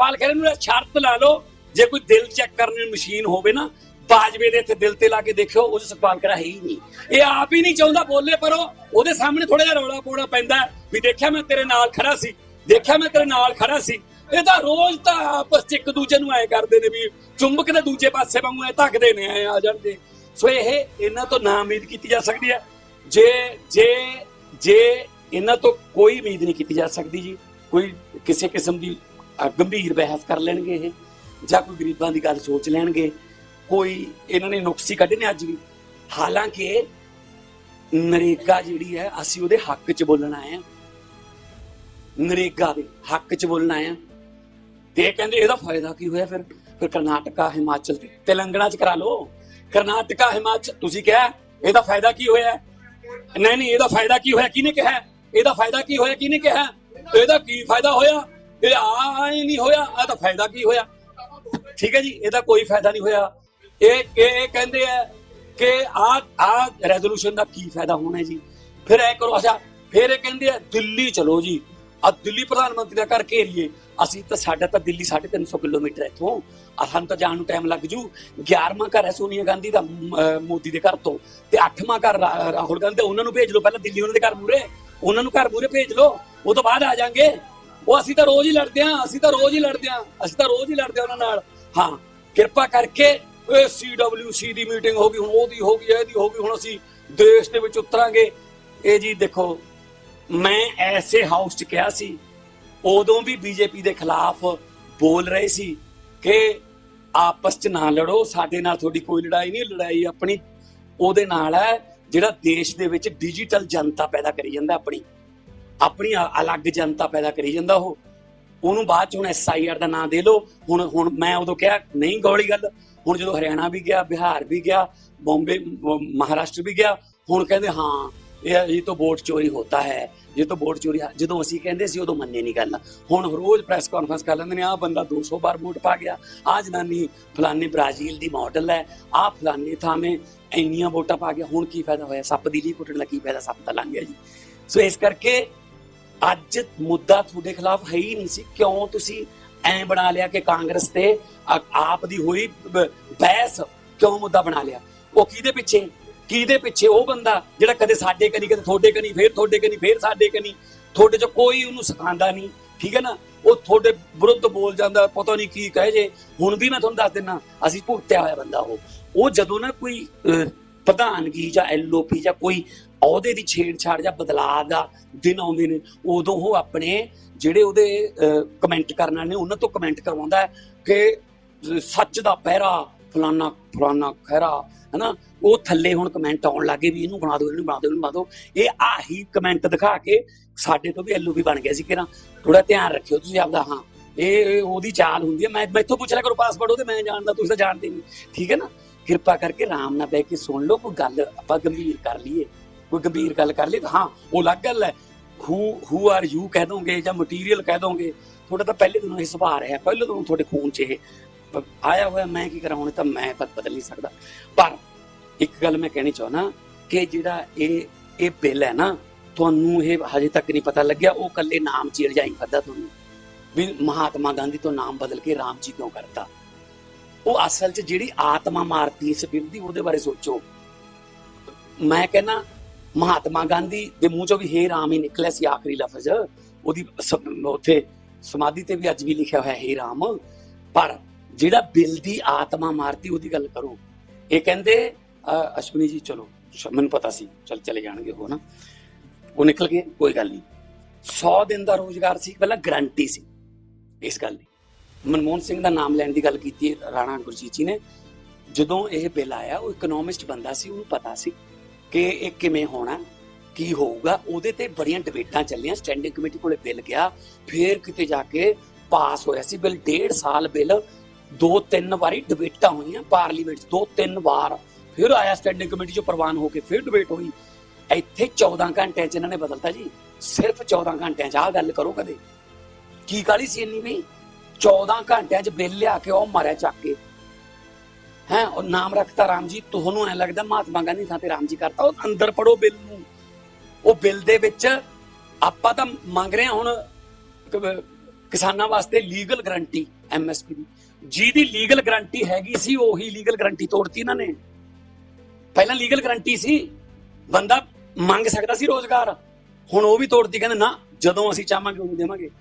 ਸੁਖਪਾਲ ਖਹਿਰੇ ਨੂੰ ਸ਼ਰਤ ਲਾ ਲਓ, ਜੇ ਕੋਈ ਦਿਲ ਚੈੱਕ ਕਰਨ ਦੀ ਮਸ਼ੀਨ ਹੋਵੇ ਨਾ, ਬਾਜਵੇ ਦੇ ਇੱਥੇ ਦਿਲ ਤੇ ਲਾ ਕੇ ਦੇਖਿਓ, ਉਹ ਸੁਖਪਾਲ ਖਹਿਰਾ ਹੈ ਹੀ ਨਹੀਂ। ਇਹ ਆਪ ਹੀ ਨਹੀਂ ਚਾਹੁੰਦਾ, ਬੋਲੇ ਪਰ ਉਹ ਉਹਦੇ ਸਾਹਮਣੇ ਥੋੜਾ ਜਿਹਾ ਰੌਲਾ ਪੋੜਾ ਪੈਂਦਾ ਵੀ ਦੇਖਿਆ ਮੈਂ ਤੇਰੇ ਨਾਲ ਖੜਾ ਸੀ, ਦੇਖਿਆ ਮੈਂ ਤੇਰੇ ਨਾਲ ਖੜਾ ਸੀ। ਇਹ ਤਾਂ ਰੋਜ਼ ਤਾਂ ਆਪਸ ਚ ਇੱਕ ਦੂਜੇ ਨੂੰ ਐ ਕਰਦੇ ਨੇ ਵੀ ਚੁੰਬਕ ਦੇ ਦੂਜੇ ਪਾਸੇ ਵਾਂਗੂ ਐ ਧੱਕਦੇ ਨੇ, ਐ ਆ ਜਾਂਦੇ। ਸੋ ਇਹ ਇਹਨਾਂ ਤੋਂ ਨਾ ਉਮੀਦ ਕੀਤੀ ਜਾ ਸਕਦੀ ਹੈ। ਜੇ ਜੇ ਜੇ ਇਹਨਾਂ ਤੋਂ ਕੋਈ ਉਮੀਦ ਨਹੀਂ ਕੀਤੀ ਜਾ ਸਕਦੀ ਜੀ, ਕੋਈ ਕਿਸੇ ਕਿਸਮ ਦੀ ਗੰਭੀਰ ਬਹਿਸ ਕਰ ਲੈਣਗੇ ਇਹ, ਜਾਂ ਕੋਈ ਗਰੀਬਾਂ ਦੀ ਗੱਲ ਸੋਚ ਲੈਣਗੇ। ਕੋਈ ਇਹਨਾਂ ਨੇ ਨੁਕਸੀ ਕੱਢੇ ਅੱਜ ਵੀ। ਹਾਲਾਂਕਿ ਨਰੇਗਾ ਜਿਹੜੀ ਹੈ, ਅਸੀਂ ਉਹਦੇ ਹੱਕ 'ਚ ਬੋਲਣ ਆਏ ਆ ਨਰੇਗਾ ਦੇ ਹੱਕ 'ਚ ਬੋਲਣ ਆਏ ਆ ਤੇ ਕਹਿੰਦੇ, ਇਹਦਾ ਫਾਇਦਾ ਕੀ ਹੋਇਆ ਫਿਰ? ਫਿਰ ਕਰਨਾਟਕਾ, ਹਿਮਾਚਲ ਤੇ ਤੇਲੰਗਣਾ 'ਚ ਕਰਾ ਲਓ। ਕਰਨਾਟਕਾ, ਹਿਮਾਚਲ, ਤੁਸੀਂ ਕਿਹਾ, ਇਹਦਾ ਫਾਇਦਾ ਕੀ ਹੋਇਆ? ਨਹੀਂ ਨਹੀਂ, ਇਹਦਾ ਫਾਇਦਾ ਕੀ ਹੋਇਆ? ਕਿਹਨੇ ਕਿਹਾ? ਇਹਦਾ ਫਾਇਦਾ ਕੀ ਹੋਇਆ? ਕਿਹਨੇ ਕਿਹਾ? ਇਹਦਾ ਕੀ ਫਾਇਦਾ ਹੋਇਆ? ਇਹ ਆ ਹੀ ਨਹੀਂ ਹੋਇਆ ਆ ਤਾਂ ਫਾਇਦਾ ਕੀ ਹੋਇਆ? ਠੀਕ ਹੈ ਜੀ ਇਹਦਾ ਕੋਈ ਫਾਇਦਾ ਨਹੀਂ ਹੋਇਆ। ਇਹ ਇਹ ਕਹਿੰਦੇ ਆ ਕਿ ਆ ਆ ਰੈਜ਼ੋਲੂਸ਼ਨ ਦਾ ਕੀ ਫਾਇਦਾ ਹੋਣਾ ਜੀ? ਫਿਰ ਐ ਕਰੋ ਅੱਛਾ ਫਿਰ ਇਹ ਕਹਿੰਦੇ ਆ ਦਿੱਲੀ ਚਲੋ ਜੀ। ਆ ਦਿੱਲੀ ਪ੍ਰਧਾਨ ਮੰਤਰੀ ਦਾ ਘਰ ਘੇਰੀਏ। ਅਸੀਂ ਤਾਂ ਸਾਡਾ ਤਾਂ ਦਿੱਲੀ 350 ਕਿਲੋਮੀਟਰ ਹੈ ਇੱਥੋਂ। ਆ ਸਾਨੂੰ ਤਾਂ ਜਾਣ ਨੂੰ ਟਾਈਮ ਲੱਗ ਜੂ। 11ਵਾਂ ਘਰ ਹੈ ਸੋਨੀਆ ਗਾਂਧੀ ਦਾ ਮੋਦੀ ਦੇ ਘਰ ਤੋਂ। ਤੇ 8ਵਾਂ ਘਰ ਰਾਹੁਲ ਗਾਂਧੀ ਦਾ, ਉਹਨਾਂ ਨੂੰ ਭੇਜ ਲਓ। ਪਹਿਲਾਂ ਦਿੱਲੀ ਉਹਨਾਂ ਦੇ ਘਰ ਮੂਰੇ ਉਹਨਾਂ ਨੂੰ ਘਰ ਮੂਰੇ ਭੇਜ ਲਓ। ਉਹ ਤੋਂ ਬਾਅਦ ਆ ਜਾਾਂਗੇ। ਉਹ ਅਸੀਂ ਤਾਂ ਰੋਜ਼ ਹੀ ਲੜਦੇ ਆਂ ਅਸੀਂ ਤਾਂ ਰੋਜ਼ ਹੀ ਲੜਦੇ ਆਂ ਅਸੀਂ ਤਾਂ ਰੋਜ਼ ਹੀ ਲੜਦੇ ਆਂ ਉਹਨਾਂ ਨਾਲ। ਹਾਂ, ਕਿਰਪਾ ਕਰਕੇ ਇਹ ਸੀਡਬਲਯੂਸੀ ਦੀ ਮੀਟਿੰਗ ਹੋ ਗਈ, ਹੁਣ ਉਹਦੀ ਹੋ ਗਈ, ਇਹਦੀ ਹੋ ਗਈ, ਹੁਣ ਅਸੀਂ ਦੇਸ਼ ਦੇ ਵਿੱਚ ਉਤਰਾਂਗੇ। ਇਹ ਜੀ ਦੇਖੋ, ਮੈਂ ਐਸੇ ਹਾਊਸ 'ਚ ਕਿਹਾ ਸੀ, ਉਦੋਂ ਵੀ ਬੀਜੇਪੀ ਦੇ ਖਿਲਾਫ ਬੋਲ ਰਹੇ ਸੀ ਕਿ ਆਪਸ 'ਚ ਨਾ ਲੜੋ, ਸਾਡੇ ਨਾਲ ਤੁਹਾਡੀ ਕੋਈ ਲੜਾਈ ਨਹੀਂ, ਲੜਾਈ ਆਪਣੀ ਉਹਦੇ ਨਾਲ ਹੈ, ਜਿਹੜਾ ਦੇਸ਼ ਦੇ ਵਿੱਚ ਡਿਜੀਟਲ ਜਨਤਾ ਪੈਦਾ ਕਰੀ ਜਾਂਦਾ ਆਪਣੀ। ਆਪਣੀ ਅ- ਅਲੱਗ ਜਨਤਾ ਪੈਦਾ ਕਰੀ ਜਾਂਦਾ ਉਹ। ਉਹਨੂੰ ਬਾਅਦ ਚ ਹੁਣ ਐਸਆਈਆਰ ਦਾ ਨਾਂ ਦੇ ਲਓ। ਹੁਣ ਹੁਣ ਮੈਂ ਉਦੋਂ ਕਿਹਾ, ਨਹੀਂ ਗੋਲੀ ਗੱਲ। ਹੁਣ ਜਦੋਂ ਹਰਿਆਣਾ ਵੀ ਗਿਆ, ਬਿਹਾਰ ਵੀ ਗਿਆ, ਬੰਬੇ ਮਹਾਰਾਸ਼ਟਰ ਵੀ ਗਿਆ, ਹੁਣ ਕਹਿੰਦੇ, ਹਾਂ, ਇਹ ਇਹ ਤਾਂ ਵੋਟ ਚੋਰੀ ਹੁੰਦਾ ਹੈ। ਇਹ ਤਾਂ ਵੋਟ ਚੋਰੀ ਜਦੋਂ ਅਸੀਂ ਕਹਿੰਦੇ ਸੀ, ਉਦੋਂ ਮੰਨੇ ਨਹੀਂ ਗੱਲ। ਹੁਣ ਰੋਜ਼ ਪ੍ਰੈਸ ਕਾਨਫਰੰਸ ਕਰ ਲੈਂਦੇ ਨੇ ਆ ਬੰਦਾ 200 ਵਾਰ ਵੋਟ ਪਾ ਗਿਆ। ਆ ਜਨਾਨੀ ਫਲਾਨੇ ਬ੍ਰਾਜ਼ੀਲ ਦੀ ਮਾਡਲ ਹੈ। ਆ ਫਲਾਨੇ ਥਾਵੇਂ ਇੰਨੀਆਂ ਵੋਟਾਂ ਪਾ ਗਿਆ। ਹੁਣ ਕੀ ਫਾਇਦਾ ਹੋਇਆ? ਸੱਪ ਦੀ ਲਈ ਕੁੱਟਣ ਦਾ ਕੀ ਫਾਇਦਾ? ਸੱਪ ਤਾਂ ਲੰਘ ਗਿਆ ਜੀ। ਸੋ ਇਸ ਕਰਕੇ ਅੱਜ ਮੁੱਦਾ ਤੁਹਾਡੇ ਖਿਲਾਫ ਹੈ ਹੀ ਨਹੀਂ ਸੀ। ਕਿਉਂ ਤੁਸੀਂ ਐ ਬਣਾ ਲਿਆ ਕਿ ਕਾਂਗਰਸ ਤੇ ਆਪ ਦੀ ਹੋਈ ਬਹਿਸ ਕਿਉਂ ਮੁੱਦਾ ਬਣਾ ਲਿਆ? ਉਹ ਕਿਹਦੇ ਪਿੱਛੇ? ਕਿਹਦੇ ਪਿੱਛੇ? ਉਹ ਬੰਦਾ ਜਿਹੜਾ ਕਦੇ ਸਾਡੇ ਕਨੀ, ਕਦੇ ਤੁਹਾਡੇ ਕਨੀ, ਫੇਰ ਤੁਹਾਡੇ ਕਨੀ, ਫੇਰ ਸਾਡੇ ਕਨੀ, ਤੁਹਾਡੇ ਚ ਕੋਈ ਉਹਨੂੰ ਸਿਖਾਉਂਦਾ ਨਹੀਂ। ਠੀਕ ਹੈ ਨਾ? ਉਹ ਤੁਹਾਡੇ ਵਿਰੁੱਧ ਬੋਲ ਜਾਂਦਾ, ਪਤਾ ਨਹੀਂ ਕੀ ਕਹੇ ਜੇ। ਹੁਣ ਵੀ ਮੈਂ ਤੁਹਾਨੂੰ ਦੱਸ ਦਿੰਨਾ, ਅਸੀਂ ਭੁਗਤਿਆ ਹੋਇਆ ਬੰਦਾ ਉਹ। ਉਹ ਜਦੋਂ ਨਾ ਕੋਈ ਪ੍ਰਧਾਨਗੀ ਜਾਂ ਐਲਓਪੀ ਜਾਂ ਕੋਈ ਅਹੁਦੇ ਦੀ ਛੇੜਛਾੜ ਜਾਂ ਬਦਲਾਅ ਦਾ ਦਿਨ ਆਉਂਦੇ ਨੇ, ਉਦੋਂ ਉਹ ਆਪਣੇ ਜਿਹੜੇ ਉਹਦੇ ਕਮੈਂਟ ਕਰਨ ਵਾਲੇ ਨੇ, ਉਹਨਾਂ ਤੋਂ ਕਮੈਂਟ ਕਰਵਾਉਂਦਾ ਕਿ ਸੱਚ ਦਾ ਪਹਿਰਾ ਫਲਾਨਾ ਫਲਾਨਾ ਖਹਿਰਾ, ਹਨਾ, ਉਹ ਥੱਲੇ ਹੁਣ ਕਮੈਂਟ ਆਉਣ ਲੱਗੇ ਵੀ ਇਹਨੂੰ ਬਣਾ ਦਿਓ, ਇਹਨੂੰ ਬਣਾ ਦਿਓ, ਇਹਨੂੰ ਬਣਾ ਦਿਓ। ਇਹ ਆਹੀ ਕਮੈਂਟ ਦਿਖਾ ਕੇ ਸਾਡੇ ਤੋਂ ਵੀ ਐਲਓਪੀ ਬਣ ਗਿਆ ਸੀ ਕਿ ਥੋੜਾ ਧਿਆਨ ਰੱਖਿਓ ਤੁਸੀਂ ਆਪਦਾ, ਹਾਂ। ਇਹ ਇਹ ਉਹਦੀ ਚਾਲ ਹੁੰਦੀ ਹੈ। ਮੈਂ, ਮੈਥੋਂ ਪੁੱਛ ਲਿਆ ਕਰੋ ਪਾਸਵਰਡ ਉਹਦੇ, ਮੈਂ ਜਾਣਦਾ, ਤੁਸੀਂ ਤਾਂ ਜਾਣਦੇ ਨਹੀਂ। ਠੀਕ ਹੈ ਨਾ? ਕਿਰਪਾ ਕਰਕੇ ਆਰਾਮ ਨਾਲ ਬਹਿ ਕੇ ਸੁਣ ਲਓ, ਕੋਈ ਗੱਲ ਆਪਾਂ ਗੰਭੀਰ ਕਰ ਲਈਏ, ਕੋਈ ਗੰਭੀਰ ਗੱਲ ਕਰ ਲਈ ਤਾਂ ਹਾਂ, ਉਹ ਅਲੱਗ ਗੱਲ ਹੈ। ਹੂ ਹੂ ਆਰ ਯੂ ਕਹਿ ਦੋਗੇ ਜਾਂ ਮਟੀਰੀਅਲ ਕਹਿ ਦੋਗੇ? ਤੁਹਾਡਾ ਤਾਂ ਪਹਿਲੇ ਦਿਨੋਂ ਇਹ ਸੁਭਾਅ ਰਿਹਾ, ਪਹਿਲੇ ਦਿਨੋਂ ਤੁਹਾਡੇ ਖੂਨ 'ਚ ਇਹ ਆਇਆ ਹੋਇਆ, ਮੈਂ ਕੀ ਕਰਾਂ ਹੁਣ ਤਾਂ ਮੈਂ ਤਾਂ ਬਦਲ ਨਹੀਂ ਸਕਦਾ। ਪਰ ਇੱਕ ਗੱਲ ਮੈਂ ਕਹਿਣੀ ਚਾਹਣਾ ਕਿ ਜਿਹੜਾ ਇਹ ਇਹ ਬਿੱਲ ਹੈ ਨਾ, ਤੁਹਾਨੂੰ ਇਹ ਹਜੇ ਤੱਕ ਨਹੀਂ ਪਤਾ ਲੱਗਿਆ, ਉਹ ਕੱਲੇ ਨਾਮ ਚ ਰਜਾਈ ਕਰਦਾ ਤੁਹਾਨੂੰ। ਵੀ ਮਹਾਤਮਾ ਗਾਂਧੀ ਤੋਂ ਨਾਮ ਬਦਲ ਕੇ ਰਾਮ ਜੀ ਕਿਉਂ ਕਰਤਾ? ਉਹ ਅਸਲ 'ਚ ਜਿਹੜੀ ਆਤਮਾ ਮਾਰਤੀ ਇਸ ਬਿੱਲ ਦੀ ਉਹਦੇ ਬਾਰੇ ਸੋਚੋ। ਮੈਂ ਕਹਿੰਦਾ ਮਹਾਤਮਾ ਗਾਂਧੀ ਦੇ ਮੂੰਹ ਚੋਂ ਵੀ ਹੇ ਰਾਮ ਹੀ ਨਿਕਲਿਆ ਸੀ ਆਖਰੀ ਲਫ਼ਜ਼। ਉਹਦੀ ਉੱਥੇ ਸਮਾਧੀ ਤੇ ਵੀ ਅੱਜ ਵੀ ਲਿਖਿਆ ਹੋਇਆ ਹੈ ਰਾਮ। ਪਰ ਜਿਹੜਾ ਬਿੱਲ ਦੀ ਆਤਮਾ ਮਾਰਤੀ ਉਹਦੀ ਗੱਲ ਕਰੋ। ਇਹ ਕਹਿੰਦੇ ਅ, ਅਸ਼ਵਨੀ ਜੀ ਚਲੋ ਮੈਨੂੰ ਪਤਾ ਸੀ ਚਲ ਚਲੇ ਜਾਣਗੇ ਉਹ ਨਾ। ਉਹ ਨਿਕਲ ਗਏ ਕੋਈ ਗੱਲ ਨਹੀਂ। 100 ਦਿਨ ਦਾ ਰੋਜ਼ਗਾਰ ਸੀ ਪਹਿਲਾਂ ਗਰੰਟੀ ਸੀ ਇਸ ਗੱਲ ਦੀ। ਮਨਮੋਹਨ ਸਿੰਘ ਦਾ ਨਾਮ ਲੈਣ ਦੀ ਗੱਲ ਕੀਤੀ, ਰਾਣਾ ਗੁਰਜੀਤ ਜੀ ਨੇ। ਜਦੋਂ ਇਹ ਬਿੱਲ ਆਇਆ, ਉਹ ਇਕਨੋਮਿਸਟ ਬੰਦਾ ਸੀ, ਉਹਨੂੰ ਪਤਾ ਸੀ ਕਿ ਇਹ ਕਿਵੇਂ ਹੋਣਾ, ਕੀ ਹੋਊਗਾ। ਉਹਦੇ ਤੇ ਬੜੀਆਂ ਡਿਬੇਟਾਂ ਚੱਲੀਆਂ ਸਟੈਂਡਿੰਗ ਕਮੇਟੀ ਕੋਲੇ ਬਿੱਲ ਗਿਆ। ਫਿਰ ਕਿਤੇ ਜਾ ਕੇ ਪਾਸ ਹੋਇਆ ਸੀ ਬਿੱਲ, ਡੇਢ ਸਾਲ ਬਿੱਲ। ਦੋ ਤਿੰਨ ਵਾਰੀ ਡਿਬੇਟਾਂ ਹੋਈਆਂ ਪਾਰਲੀਮੈਂਟ 'ਚ ਦੋ ਤਿੰਨ ਵਾਰ। ਫਿਰ ਆਇਆ ਸਟੈਂਡਿੰਗ ਕਮੇਟੀ 'ਚੋਂ ਪ੍ਰਵਾਨ ਹੋ ਕੇ, ਫਿਰ ਡਿਬੇਟ ਹੋਈ। ਇੱਥੇ 14 ਘੰਟਿਆਂ 'ਚ ਇਹਨਾਂ ਨੇ ਬਦਲਤਾ ਜੀ। ਸਿਰਫ 14 ਘੰਟਿਆਂ 'ਚ ਆਹ ਗੱਲ ਕਰੋ ਕਦੇ। ਕੀ ਕਾਲੀ ਸੀ ਇੰਨੀ ਵੀ? 14 ਘੰਟਿਆਂ 'ਚ ਬਿੱਲ ਲਿਆ ਕੇ ਉਹ ਮਾਰਿਆ ਚੱਕ ਕੇ। ਹੈ, ਉਹ ਨਾਮ ਰੱਖਤਾ ਰਾਮ ਜੀ, ਤੁਹਾਨੂੰ ਐ ਲੱਗਦਾ ਮਹਾਤਮਾ ਗਾਂਧੀ ਥਾਂ ਤੇ ਰਾਮ ਜੀ ਕਰਤਾ, ਉਹ ਅੰਦਰ ਪੜੋ ਬਿੱਲ ਨੂੰ। ਉਹ ਬਿੱਲ ਦੇ ਵਿੱਚ ਆਪਾਂ ਤਾਂ ਮੰਗ ਰਹੇ ਹਾਂ ਹੁਣ ਕਿਸਾਨਾਂ ਵਾਸਤੇ ਲੀਗਲ ਗਰੰਟੀ ਐਮਐਸਪੀ ਦੀ। ਜਿਹਦੀ ਲੀਗਲ ਗਰੰਟੀ ਹੈਗੀ ਸੀ, ਉਹੀ ਲੀਗਲ ਗਰੰਟੀ ਤੋੜਤੀ ਇਹਨਾਂ ਨੇ। ਪਹਿਲਾਂ ਲੀਗਲ ਗਰੰਟੀ ਸੀ, ਬੰਦਾ ਮੰਗ ਸਕਦਾ ਸੀ ਰੋਜ਼ਗਾਰ। ਹੁਣ ਉਹ ਵੀ ਤੋੜਤੀ, ਕਹਿੰਦੇ ਨਾ, ਜਦੋਂ ਅਸੀਂ ਚਾਹਾਂਗੇ ਉਹ ਦੇਵਾਂਗੇ।